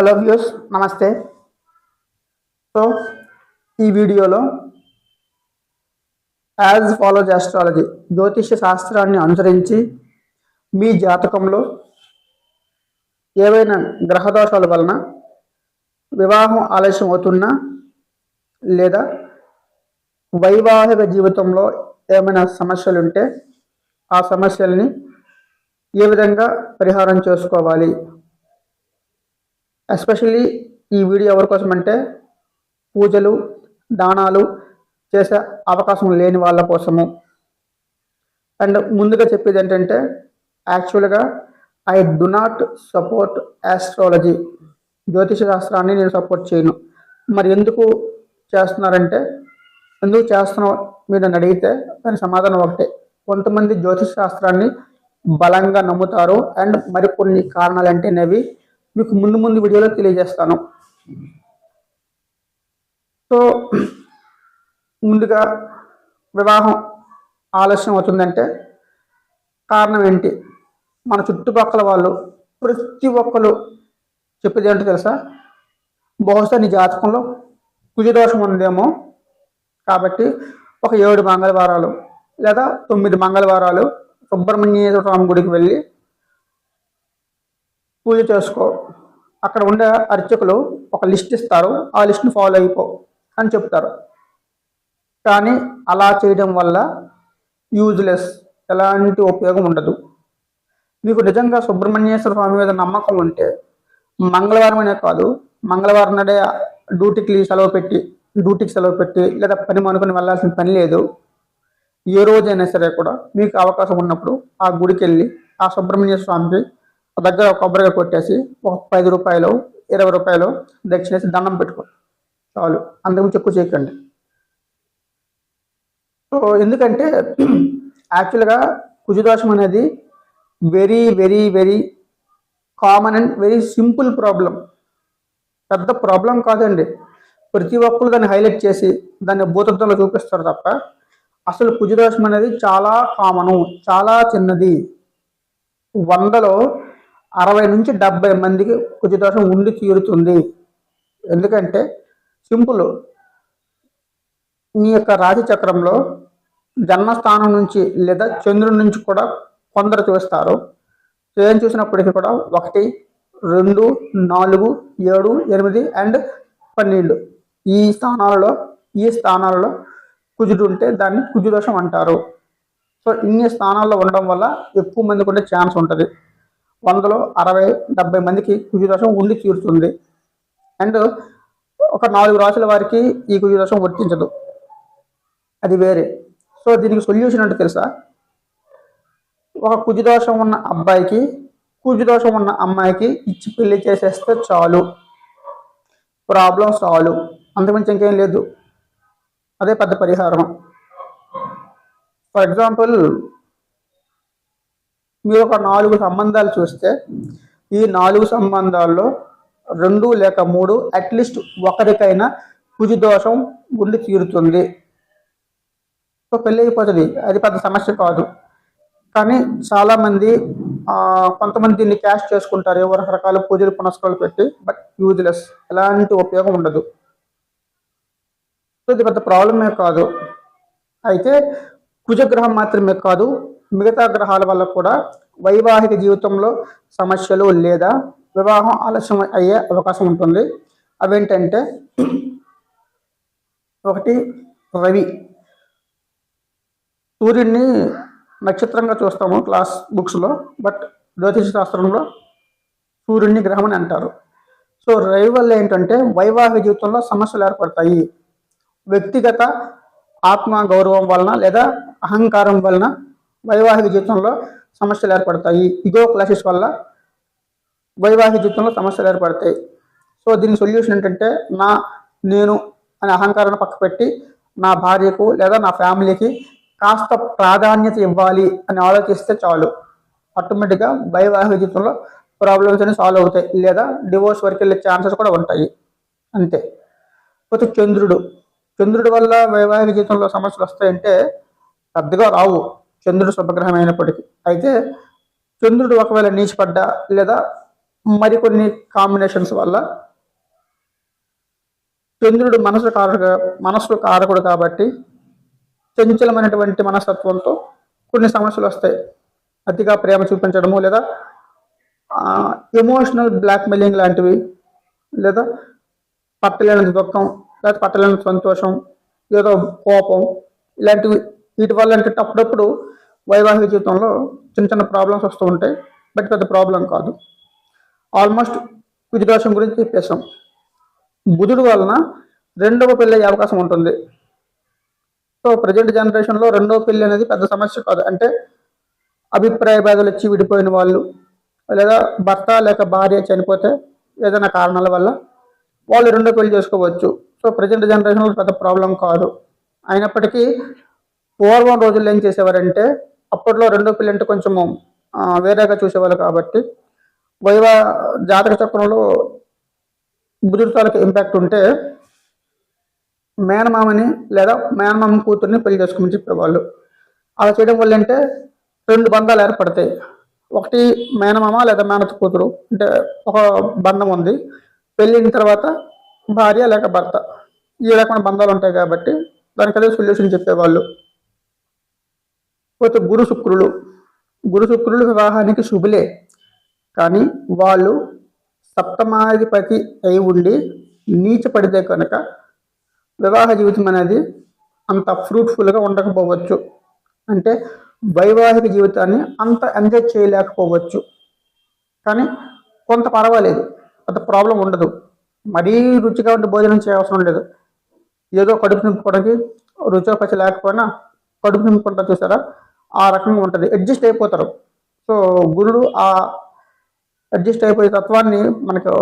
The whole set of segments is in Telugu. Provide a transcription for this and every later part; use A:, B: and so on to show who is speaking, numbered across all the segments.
A: హలో వ్యూస్ నమస్తే. సో ఈ వీడియోలో యాజ్ ఫాలోజ్ ఆస్ట్రాలజీ జ్యోతిష శాస్త్రాన్ని అనుసరించి మీ జాతకంలో ఏవైనా గ్రహదోషాల వలన వివాహం ఆలస్యం అవుతున్నా లేదా వైవాహిక జీవితంలో ఏమైనా సమస్యలు ఉంటే ఆ సమస్యల్ని ఏ విధంగా పరిహారం చేసుకోవాలి? ఎస్పెషల్లీ ఈ వీడియో ఎవరికోసం అంటే పూజలు దానాలు చేసే అవకాశం లేని వాళ్ళ కోసము. అండ్ ముందుగా చెప్పేది ఏంటంటే యాక్చువల్గా I do not support astrology. జ్యోతిష శాస్త్రాన్ని నేను సపోర్ట్ చేయను. మరి ఎందుకు చేస్తున్నారంటే ఎందుకు చేస్తున్నావు మీరు నన్ను అడిగితే దాని సమాధానం ఒకటే. కొంతమంది జ్యోతిష శాస్త్రాన్ని బలంగా నమ్ముతారు. అండ్ మరికొన్ని కారణాలు అంటేనేవి మీకు ముందు ముందు వీడియోలో తెలియజేస్తాను. సో ముందుగా వివాహం ఆలస్యం అవుతుందంటే కారణం ఏంటి? మన చుట్టుపక్కల వాళ్ళు ప్రతి ఒక్కరు చెప్పేది ఏంటో తెలుసా? బహుశా నీ జాతకంలో కుజదోషం ఉందేమో. కాబట్టి ఒక ఏడు మంగళవారాలు లేదా తొమ్మిది మంగళవారాలు సుబ్రహ్మణ్య స్వామి గుడికి వెళ్ళి పూజ చేసుకో. అక్కడ ఉండే అర్చకులు ఒక లిస్ట్ ఇస్తారు. ఆ లిస్ట్ని ఫాలో అయిపో అని చెప్తారు. కానీ అలా చేయడం వల్ల యూజ్లెస్ ఎలాంటి ఉపయోగం ఉండదు. మీకు నిజంగా సుబ్రహ్మణ్యేశ్వర స్వామి మీద నమ్మకం ఉంటే మంగళవారం అనే కాదు మంగళవారం నాడే డ్యూటీకి సెలవు పెట్టి డ్యూటీకి సెలవు పెట్టి లేదా పని అనుకుని వెళ్ళాల్సిన పని లేదు. ఏ రోజైనా సరే కూడా మీకు అవకాశం ఉన్నప్పుడు ఆ గుడికి వెళ్ళి ఆ సుబ్రహ్మణ్య స్వామికి దగ్గర ఒక కొబ్బరిగా కొట్టేసి ఒక పది రూపాయలు ఇరవై రూపాయలు దక్షిణేసి దండం పెట్టుకో. చాలు. అంతకుమించి ఎక్కువ చేయకండి. సో ఎందుకంటే యాక్చువల్గా కుజదోషం అనేది very very very common and very simple problem. పెద్ద ప్రాబ్లం కాదండి. ప్రతి ఒక్కరు దాన్ని హైలైట్ చేసి దాన్ని భూతత్వంలో చూపిస్తారు తప్ప అసలు కుజదోషం అనేది చాలా కామను చాలా చిన్నది. వందలో అరవై నుంచి డెబ్బై మందికి కుజదోషం ఉండి తీరుతుంది. ఎందుకంటే సింపుల్. మీ యొక్క రాశిచక్రంలో జన్మస్థానం నుంచి లేదా చంద్రుడి నుంచి కూడా కొందరు చూస్తారు. ఏం చూసినప్పటికీ కూడా ఒకటి రెండు నాలుగు ఏడు ఎనిమిది అండ్ పన్నెండు. ఈ స్థానాలలో ఈ స్థానాలలో కుజుడు ఉంటే దాన్ని కుజుదోషం అంటారు. సో ఇన్ని స్థానాల్లో ఉండడం వల్ల ఎక్కువ మందికి ఉండే ఛాన్స్ ఉంటుంది. వందలో అరవై డెబ్బై మందికి కుజుదోషం ఉండి తీరుతుంది. అండ్ ఒక నాలుగు రాసుల వారికి ఈ కుజుదోషం వర్తించదు. అది వేరే. సో దీనికి సొల్యూషన్ అంటే తెలుసా? ఒక కుజుదోషం ఉన్న అబ్బాయికి కుజుదోషం ఉన్న అమ్మాయికి ఇచ్చి పెళ్ళి చేసేస్తే చాలు. Problem solve. అంతకుమించి ఇంకేం లేదు. అదే పెద్ద పరిహారం. ఫర్ ఎగ్జాంపుల్ మీరు ఒక నాలుగు సంబంధాలు చూస్తే ఈ నాలుగు సంబంధాల్లో రెండు లేక మూడు అట్లీస్ట్ ఒకరికైనా కుజదోషం ఉండి తీరుతుంది. సో పెళ్ళి అయిపోతుంది. అది పెద్ద సమస్య కాదు. కానీ చాలామంది కొంతమంది దీన్ని క్యాష్ చేసుకుంటారు. ఏవో రకరకాల పూజలు పునస్కారాలు పెట్టి బట్ యూజ్లెస్. ఎలాంటి ఉపయోగం ఉండదు. సో ఇది పెద్ద ప్రాబ్లమే కాదు. అయితే కుజగ్రహం మాత్రమే కాదు. మిగతా గ్రహాల వల్ల కూడా వైవాహిక జీవితంలో సమస్యలు లేదా వివాహం ఆలస్యం అయ్యే అవకాశం ఉంటుంది. అవేంటంటే ఒకటి రవి. సూర్యుడిని నక్షత్రంగా చూస్తాము క్లాస్ బుక్స్లో బట్ జ్యోతిష శాస్త్రంలో సూర్యుడిని గ్రహం అని అంటారు. సో రవి వల్ల ఏంటంటే వైవాహిక జీవితంలో సమస్యలు ఏర్పడతాయి. వ్యక్తిగత ఆత్మ గౌరవం వలన లేదా అహంకారం వలన వైవాహిక జీవితంలో సమస్యలు ఏర్పడతాయి. ఇగో క్లాసెస్ వల్ల వైవాహిక జీవితంలో సమస్యలు ఏర్పడతాయి. సో దీని సొల్యూషన్ ఏంటంటే నా నేను అనే అహంకారాన్ని పక్క పెట్టి నా భార్యకు లేదా నా ఫ్యామిలీకి కాస్త ప్రాధాన్యత ఇవ్వాలి అని ఆలోచిస్తే చాలు. ఆటోమేటిక్గా వైవాహిక జీవితంలో ప్రాబ్లమ్స్ అనేవి సాల్వ్ అవుతాయి. లేదా డివోర్స్ వరకు వెళ్ళే ఛాన్సెస్ కూడా ఉంటాయి. అంతే. పోతే చంద్రుడు. చంద్రుడి వల్ల వైవాహిక జీవితంలో సమస్యలు వస్తాయంటే పెద్దగా రావు. చంద్రుడు శుభగ్రహం అయినప్పటికీ అయితే చంద్రుడు ఒకవేళ నీచిపడ్డా లేదా మరికొన్ని కాంబినేషన్స్ వల్ల చంద్రుడు మనసు కారక మనసు కారకుడు కాబట్టి చంచలమైనటువంటి మనస్తత్వంతో కొన్ని సమస్యలు వస్తాయి. అతిగా ప్రేమ చూపించడము లేదా ఎమోషనల్ బ్లాక్మెయిలింగ్ లాంటివి లేదా పట్టలేని దుఃఖం లేదా పట్టలేని సంతోషం ఏదో కోపం ఇలాంటివి వీటి వల్ల అంటే అప్పుడప్పుడు వైవాహిక జీవితంలో చిన్న చిన్న ప్రాబ్లమ్స్ వస్తూ ఉంటాయి. బట్ పెద్ద ప్రాబ్లం కాదు. ఆల్మోస్ట్ కుజదోషం గురించి చెప్పేసాం బుధుడు వలన రెండవ పెళ్ళి అయ్యే అవకాశం ఉంటుంది. సో ప్రజెంట్ జనరేషన్లో రెండవ పెళ్ళి అనేది పెద్ద సమస్య కాదు. అంటే అభిప్రాయ భేదాలు వచ్చి విడిపోయిన వాళ్ళు లేదా భర్త లేక భార్య చనిపోతే ఏదైనా కారణాల వల్ల వాళ్ళు రెండో పెళ్ళి చేసుకోవచ్చు. సో ప్రజెంట్ జనరేషన్లో పెద్ద ప్రాబ్లం కాదు. అయినప్పటికీ పూర్వం రోజుల్లో ఏం చేసేవారంటే అప్పట్లో రెండో పెళ్ళి అంటే కొంచెము వేరేగా చూసేవాళ్ళు కాబట్టి వైవ జాతక చక్రంలో బుధుడు ఇంపాక్ట్ ఉంటే మేనమామని లేదా మేనమామ కూతుర్ని పెళ్ళి చేసుకోమని చెప్పేవాళ్ళు. అలా చేయడం వల్ల అంటే రెండు బంధాలు ఏర్పడతాయి. ఒకటి మేనమామ లేదా మేనత కూతురు అంటే ఒక బంధం ఉంది. పెళ్ళిన తర్వాత భార్య లేక భర్త. ఈ రకమైన బంధాలు ఉంటాయి కాబట్టి దానికి అదే సొల్యూషన్ చెప్పేవాళ్ళు. పోతే గురు శుక్రులు. గురు శుక్రులు వివాహానికి శుభులే. కానీ వాళ్ళు సప్తమాధిపతి అయి ఉండి నీచపడితే కనుక వివాహ జీవితం అనేది అంత ఫ్రూట్ఫుల్గా ఉండకపోవచ్చు. అంటే వైవాహిక జీవితాన్ని అంత ఎంజాయ్ చేయలేకపోవచ్చు. కానీ కొంత పర్వాలేదు. అంత ప్రాబ్లం ఉండదు. మరీ రుచిగా ఉండి భోజనం చేయవసరం లేదు. ఏదో కడుపు నింపుకోవడానికి రుచి లేకపోయినా కడుపు నింపుకుంటా చూసారా? ఆ రకంగా ఉంటుంది. అడ్జస్ట్ అయిపోతారు. సో గురుడు ఆ అడ్జస్ట్ అయిపోయే తత్వాన్ని మనకు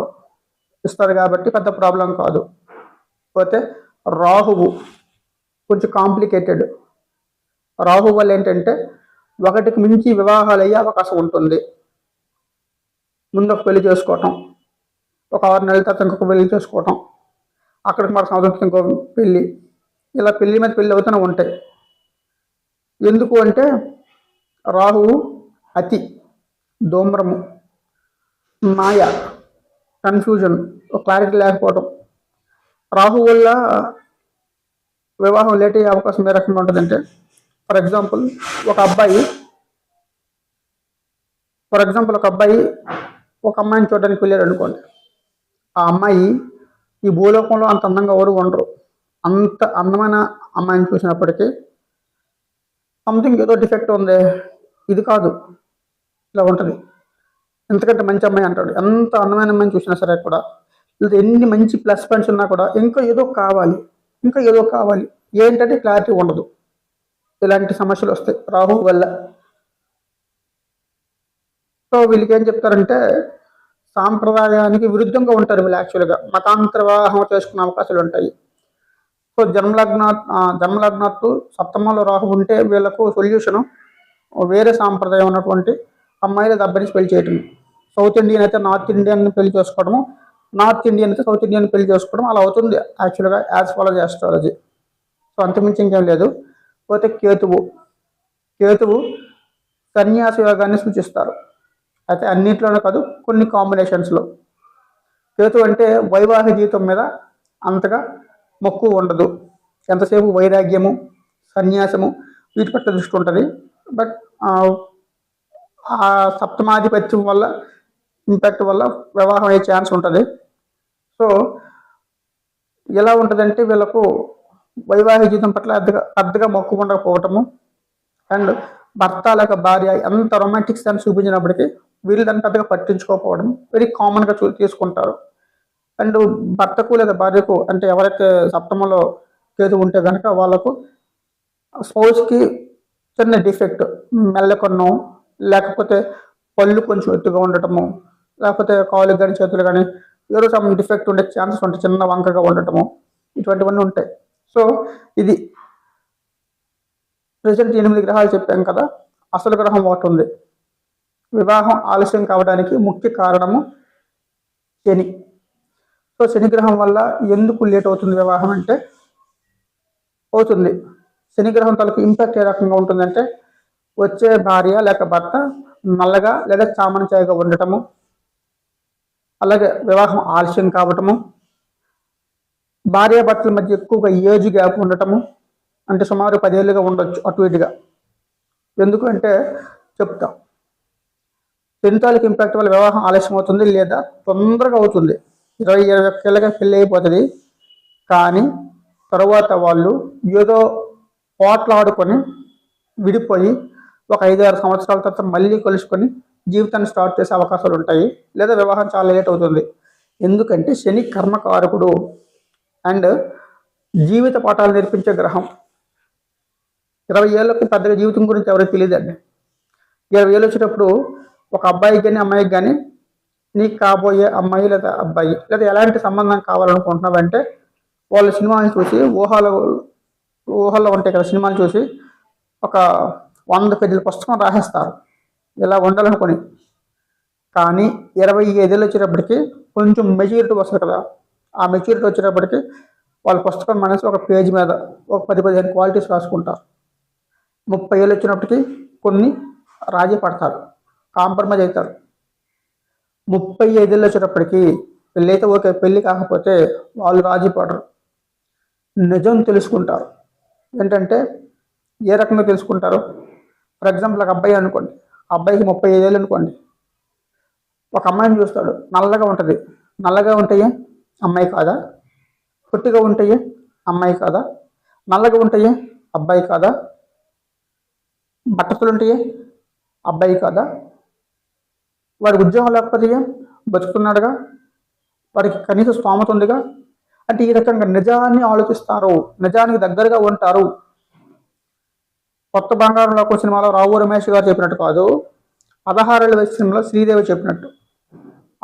A: ఇస్తారు కాబట్టి పెద్ద ప్రాబ్లం కాదు. పోతే రాహువు కొంచెం కాంప్లికేటెడ్. రాహు వల్ల ఏంటంటే ఒకటికి మించి వివాహాలు అయ్యే అవకాశం ఉంటుంది. ముందు ఒక పెళ్ళి చేసుకోవటం ఒక ఆరు నెలల తర్వాత ఇంకొక పెళ్ళి చేసుకోవటం అక్కడికి మన సంవత్సరం ఇంకో పెళ్ళి ఇలా పెళ్ళి మీద పెళ్ళి అవుతూనే ఉంటాయి. ఎందుకు అంటే రాహువు అతి దోమ్రము మాయ కన్ఫ్యూజన్ క్లారిటీ లేకపోవడం రాహు వల్ల వివాహం లేట్ అయ్యే అవకాశం ఏ రకంగా ఉంటుందంటే ఫర్ ఎగ్జాంపుల్ ఒక అబ్బాయి ఫర్ ఎగ్జాంపుల్ ఒక అబ్బాయి ఒక అమ్మాయిని చూడడానికి వెళ్ళారు అనుకోండి. ఆ అమ్మాయి ఈ భూలోకంలో అంత అందంగా ఎవరు ఉండరు. అంత అందమైన అమ్మాయిని చూసినప్పటికీ సంథింగ్ ఏదో డిఫెక్ట్ ఉంది. ఇది కాదు. ఇలా ఉంటుంది. ఎంతకంటే మంచి అమ్మాయి అంటాడు. ఎంత అందమైన అమ్మాయిని చూసినా సరే కూడా లేదా ఎన్ని మంచి ప్లస్ పాయింట్స్ ఉన్నా కూడా ఇంకా ఏదో కావాలి. ఇంకా ఏదో కావాలి. ఏంటంటే క్లారిటీ ఉండదు. ఇలాంటి సమస్యలు వస్తాయి. రాహు వల్ల. సో వీళ్ళకి ఏం చెప్తారంటే సాంప్రదాయానికి విరుద్ధంగా ఉంటారు వీళ్ళు యాక్చువల్గా మతాంతర వివాహం చేసుకునే అవకాశాలు ఉంటాయి. సో జన్మలగ్న జన్మలగ్నత్తు సప్తమంలో రాహు ఉంటే వీళ్ళకు సొల్యూషను వేరే సాంప్రదాయం ఉన్నటువంటి అమ్మాయిలు దబ్బరించి పెళ్ళి చేయటం సౌత్ ఇండియన్ అయితే నార్త్ ఇండియన్ పెళ్ళి చేసుకోవడము నార్త్ ఇండియన్ అయితే సౌత్ ఇండియన్ పెళ్ళి చేసుకోవడం అలా అవుతుంది యాక్చువల్గా యాజ్ ఫాలో చేస్తారు సో అంతమించి ఇంకేం లేదు. పోతే కేతువు. కేతువు సన్యాస యోగాన్ని సూచిస్తారు. అయితే అన్నింటిలోనే కాదు కొన్ని కాంబినేషన్స్లో కేతు అంటే వైవాహిక జీవితం మీద అంతగా మక్కువ ఉండదు. ఎంతసేపు వైరాగ్యము సన్యాసము వీటి పట్ల దృష్టి ఉంటుంది. బట్ ఆ సప్తమాధిపత్యం వల్ల ఇంపాక్ట్ వల్ల వివాహం అయ్యే ఛాన్స్ ఉంటుంది. సో ఎలా ఉంటుందంటే వీళ్ళకు వైవాహిక జీవితం పట్ల అద్దగా అద్దగా మొక్కు ఉండకపోవటము అండ్ భర్త లేక భార్య ఎంత రొమాంటిక్ సెన్స్ చూపించినప్పటికీ వీళ్ళు దాన్ని పెద్దగా పట్టించుకోకపోవడం వెరీ కామన్గా చూ తీసుకుంటారు. అండ్ భర్తకు లేదా భార్యకు అంటే ఎవరైతే సప్తమంలో కేతు ఉంటే కనుక వాళ్ళకు స్పౌస్కి చిన్న డిఫెక్ట్ మెల్లకొన్నం లేకపోతే పళ్ళు కొంచెం ఎత్తుగా ఉండటము లేకపోతే కాళ్ళు కానీ చేతులు కానీ ఏదో సమ్ డిఫెక్ట్ ఉండే ఛాన్సెస్ ఉంటాయి చిన్న వంకగా ఉండటము ఇటువంటివన్నీ ఉంటాయి. సో ఇది ప్రజెంట్ ఎనిమిది గ్రహాలు చెప్పాం కదా అసలు గ్రహం ఒకటి ఉంది. వివాహం ఆలస్యం కావడానికి ముఖ్య కారణము శని. సో శనిగ్రహం వల్ల ఎందుకు లేట్ అవుతుంది వివాహం అంటే అవుతుంది. శనిగ్రహం తలకు తాలూకు ఇంపాక్ట్ ఏ రకంగా ఉంటుందంటే వచ్చే భార్య లేక భర్త నల్లగా లేదా చామన చేయగా ఉండటము అలాగే వివాహం ఆలస్యం కావటము భార్యాభర్తల మధ్య ఎక్కువగా ఏజ్ గ్యాప్ ఉండటము అంటే సుమారు పదేళ్ళుగా ఉండొచ్చు అటు ఇటుగా. ఎందుకంటే చెప్తాం పెంతాలకు ఇంపాక్ట్ వల్ల వివాహం ఆలస్యం అవుతుంది లేదా తొందరగా అవుతుంది. ఇరవై ఇరవై ఒక్కేళ్ళగా పెళ్ళి అయిపోతుంది. కానీ తర్వాత వాళ్ళు ఏదో పోట్లాడుకొని విడిపోయి ఒక ఐదు ఆరు సంవత్సరాల తర్వాత మళ్ళీ కలుసుకొని జీవితాన్ని స్టార్ట్ చేసే అవకాశాలు ఉంటాయి. లేదా వివాహం చాలా లేట్ అవుతుంది. ఎందుకంటే శని కర్మకారకుడు. అండ్ జీవిత పాఠాలు నేర్పించే గ్రహం. ఇరవై ఏళ్ళకు పెద్దగా జీవితం గురించి ఎవరికి తెలియదండి. ఇరవై ఏళ్ళు వచ్చేటప్పుడు ఒక అబ్బాయికి కానీ అమ్మాయికి కానీ నీకు కాబోయే అమ్మాయి లేదా అబ్బాయి లేదా ఎలాంటి సంబంధం కావాలనుకుంటున్నావంటే వాళ్ళ సినిమాని చూసి ఊహలో ఊహల్లో ఉంటాయి కదా సినిమాలు చూసి ఒక వంద పేజీల పుస్తకం రాసేస్తారు. ఇలా ఉండాలనుకుని. కానీ ఇరవై ఐదేళ్ళు వచ్చేటప్పటికి కొంచెం మెచ్యూరిటీ వస్తుంది కదా. ఆ మెచ్యూరిటీ వచ్చేటప్పటికి వాళ్ళ పుస్తకం మనసు ఒక పేజీ మీద ఒక పది పదిహేను క్వాలిటీస్ రాసుకుంటారు. ముప్పై ఏళ్ళు వచ్చినప్పటికీ కొన్ని రాజీ పడతారు కాంప్రమైజ్ అవుతారు. ముప్పై ఐదేళ్ళు వచ్చేటప్పటికి పెళ్ళైతే ఓకే పెళ్ళి కాకపోతే వాళ్ళు రాజీ పడరు. నిజం తెలుసుకుంటారు. ఏంటంటే ఏ రకంగా తెలుసుకుంటారు? ఫర్ ఎగ్జాంపుల్ ఒక అబ్బాయి అనుకోండి అబ్బాయికి ముప్పై ఐదేళ్ళు అనుకోండి ఒక అమ్మాయిని చూస్తాడు నల్లగా ఉంటుంది. నల్లగా ఉంటాయి అమ్మాయి కాదా? పొట్టిగా ఉంటాయి అమ్మాయి కాదా? నల్లగా ఉంటాయి అబ్బాయి కాదా? బట్టతలు ఉంటాయి అబ్బాయి కాదా? వాడికి ఉద్యోగం లేకపోతే బతుకుతున్నాడుగా? వాడికి కనీస స్తోమత ఉందిగా? అంటే ఈ రకంగా నిజాన్ని ఆలోచిస్తారు. నిజానికి దగ్గరగా ఉంటారు. కొత్త బంగారంలోకి సినిమాలో రావు రమేష్ గారు చెప్పినట్టు కాదు. పదహారేళ్ళ వయసు సినిమాలో శ్రీదేవి చెప్పినట్టు.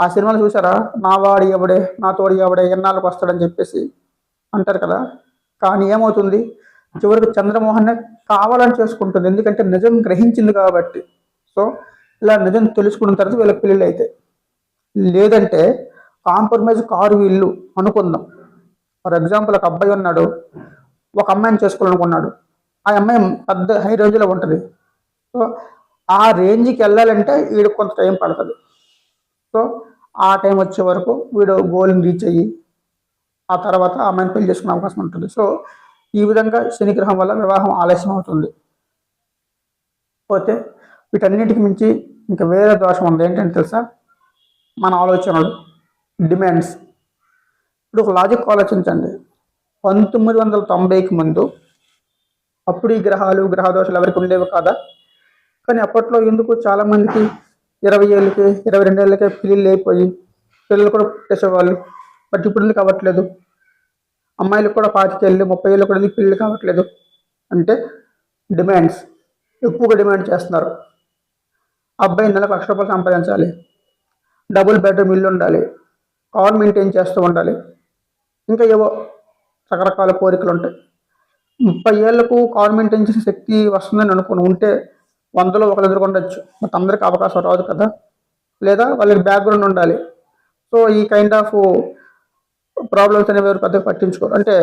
A: ఆ సినిమాలు చూసారా నా వాడి ఎవడే నా తోడి ఎవడే ఎన్నాళ్ళకి వస్తాడని చెప్పేసి అంటారు కదా. కానీ ఏమవుతుంది? చివరికి చంద్రమోహన్ కావాలని చేసుకుంటుంది. ఎందుకంటే నిజం గ్రహించింది కాబట్టి. సో ఇలా నిజం తెలుసుకున్న తర్వాత వీళ్ళకి పెళ్ళిళ్ళు అయితే లేదంటే కాంప్రమైజ్ కారు వీళ్ళు అనుకుందాం. ఫర్ ఎగ్జాంపుల్ ఒక అబ్బాయి ఉన్నాడు ఒక అమ్మాయిని చేసుకోవాలనుకున్నాడు. ఆ అమ్మాయి పెద్ద హై రేంజ్లో ఉంటుంది. సో ఆ రేంజ్కి వెళ్ళాలంటే వీడికి కొంత టైం పడుతుంది. సో ఆ టైం వచ్చే వరకు వీడు గోల్ని రీచ్ అయ్యి ఆ తర్వాత అమ్మాయిని పెళ్ళి చేసుకునే అవకాశం ఉంటుంది. సో ఈ విధంగా శనిగ్రహం వల్ల వివాహం ఆలస్యం అవుతుంది. పోతే వీటన్నిటికి మించి ఇంకా వేరే దోషం ఉంది. ఏంటంటే తెలుసా? మన ఆలోచనలు డిమాండ్స్. ఇప్పుడు ఒక లాజిక్ ఆలోచించండి. పంతొమ్మిది వందల తొంభైకి ముందు అప్పుడు ఈ గ్రహాలు గ్రహ దోషాలు ఎవరికి ఉండేవి కాదా? కానీ అప్పట్లో ఎందుకు చాలామందికి ఇరవై ఏళ్ళకి ఇరవై రెండు ఏళ్ళకే పిల్లలు అయిపోయి పిల్లలు కూడా పుట్టేసేవాళ్ళు. బట్ ఇప్పుడు ఎందుకు అవ్వట్లేదు? అమ్మాయిలకు కూడా పాతికేళ్ళు ముప్పై ఏళ్ళు కూడా పిల్లలు కావట్లేదు? అంటే డిమాండ్స్. ఎక్కువగా డిమాండ్ చేస్తున్నారు. అబ్బాయి నెలకు లక్ష రూపాయలు సంపాదించాలి. డబుల్ బెడ్రూమ్ ఇల్లు ఉండాలి. కార్ మెయింటైన్ చేస్తూ ఉండాలి. ఇంకా ఏవో రకరకాల కోరికలు ఉంటాయి. ముప్పై ఏళ్ళకు కార్ మెయింటైన్ చేసే శక్తి వస్తుందని అనుకుని. ఉంటే వందలో ఒకరు ఎదుర్కొండొచ్చు బట్ అందరికి అవకాశం రాదు కదా. లేదా వాళ్ళకి బ్యాక్గ్రౌండ్ ఉండాలి. సో ఈ కైండ్ ఆఫ్ ప్రాబ్లమ్స్ అనేవి ఎవరు పెద్దగా పట్టించుకోరు. అంటే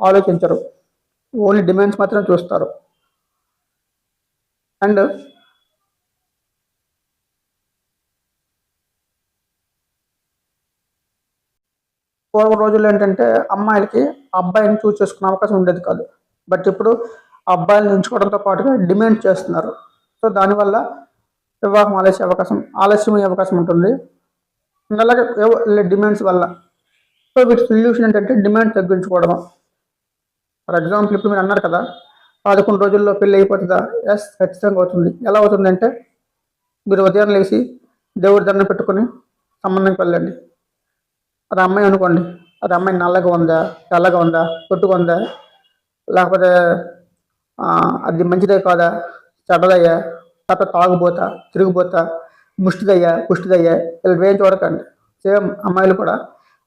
A: ఆలోచించరు. ఓన్లీ డిమాండ్స్ మాత్రమే చూస్తారు. అండ్ పూర్వ రోజుల్లో ఏంటంటే అమ్మాయిలకి అబ్బాయిని చూస్ చేసుకునే అవకాశం ఉండేది కాదు. బట్ ఇప్పుడు అబ్బాయిలను ఎంచుకోవడంతో పాటుగా డిమాండ్ చేస్తున్నారు. సో దానివల్ల వివాహం ఆలస్య అవకాశం ఆలస్యమయ్యే అవకాశం ఉంటుంది. అలాగే డిమాండ్స్ వల్ల. సో వీటి సొల్యూషన్ ఏంటంటే డిమాండ్ తగ్గించుకోవడం. ఫర్ ఎగ్జాంపుల్ ఇప్పుడు మీరు అన్నారు కదా పదకొండు రోజుల్లో పెళ్ళి అయిపోతుందా? ఎస్ ఖచ్చితంగా అవుతుంది. ఎలా అవుతుందంటే మీరు ఉదయం లేచి దేవుడి దండం పెట్టుకొని సంబంధంకి వెళ్ళండి అది అమ్మాయి అనుకోండి. అది అమ్మాయి నల్లగా ఉందా తెల్లగా ఉందా కొట్టుకుందా ఉందా? లేకపోతే అది మంచిదే కాదా? చెడ్డదయ్యా? లేకపోతే తాగుబోతా తిరిగిపోతా ముష్టిదయ్యా పుష్టిదయ్యా? ఇలా వేయం చూడకండి. సేమ్ అమ్మాయిలు కూడా.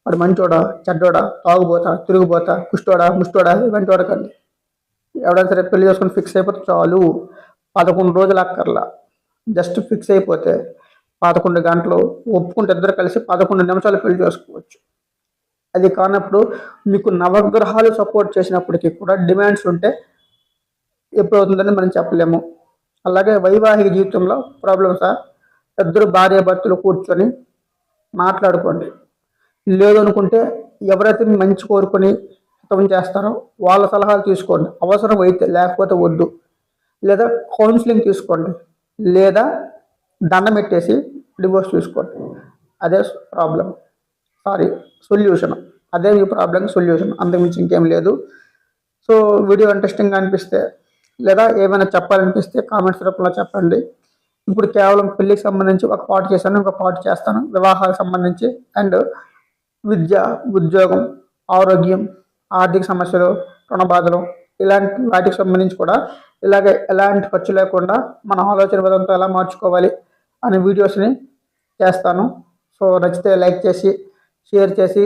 A: వాడు మంచోడా చెడ్డోడా తాగుబోతా తిరిగిపోతా కుష్టోడా ముష్టోడా ఇవన్నీ చూడకండి. ఎవడైనా సరే పెళ్ళి చేసుకుని ఫిక్స్ అయిపోతే చాలు. పదకొండు రోజులు అక్కర్లా. జస్ట్ ఫిక్స్ అయిపోతే పదకొండు గంటలు ఒప్పుకుంటే ఇద్దరు కలిసి పదకొండు నిమిషాలు పెళ్ళి చేసుకోవచ్చు. అది కానప్పుడు మీకు నవగ్రహాలు సపోర్ట్ చేసినప్పటికీ కూడా డిమాండ్స్ ఉంటే ఎప్పుడవుతుందని మనం చెప్పలేము. అలాగే వైవాహిక జీవితంలో ప్రాబ్లమ్స్ ఇద్దరు భార్య భర్తలు కూర్చొని మాట్లాడుకోండి. లేదు అనుకుంటే ఎవరైతే మంచి కోరుకొని హితం చేస్తారో వాళ్ళ సలహాలు తీసుకోండి. అవసరం అయితే లేకపోతే వద్దు. లేదా కౌన్సిలింగ్ తీసుకోండి. లేదా దండం పెట్టేసి డివోర్స్ తీసుకోండి అదే ప్రాబ్లం సారీ సొల్యూషన్ అదే మీ ప్రాబ్లం సొల్యూషన్ అంతకుమించి ఇంకేం లేదు. సో వీడియో ఇంట్రెస్టింగ్గా అనిపిస్తే లేదా ఏమైనా చెప్పాలనిపిస్తే కామెంట్స్ రూపంలో చెప్పండి. ఇప్పుడు కేవలం పెళ్ళికి సంబంధించి ఒక పాటు చేశాను ఇంకొక పాటు చేస్తాను. వివాహాలకు సంబంధించి అండ్ విద్య ఉద్యోగం ఆరోగ్యం ఆర్థిక సమస్యలు రుణ బాధలు ఇలాంటి వాటికి సంబంధించి కూడా ఇలాగే ఎలాంటి ఖర్చు లేకుండా మన ఆలోచన విధానంతో ఎలా మార్చుకోవాలి అనే వీడియోస్ని చేస్తాను. సో నచ్చితే లైక్ చేసి షేర్ చేసి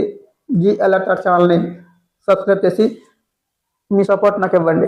A: జీ అలర్ట్ ఛానల్ని సబ్స్క్రైబ్ చేసి మీ సపోర్ట్ నాకు ఇవ్వండి.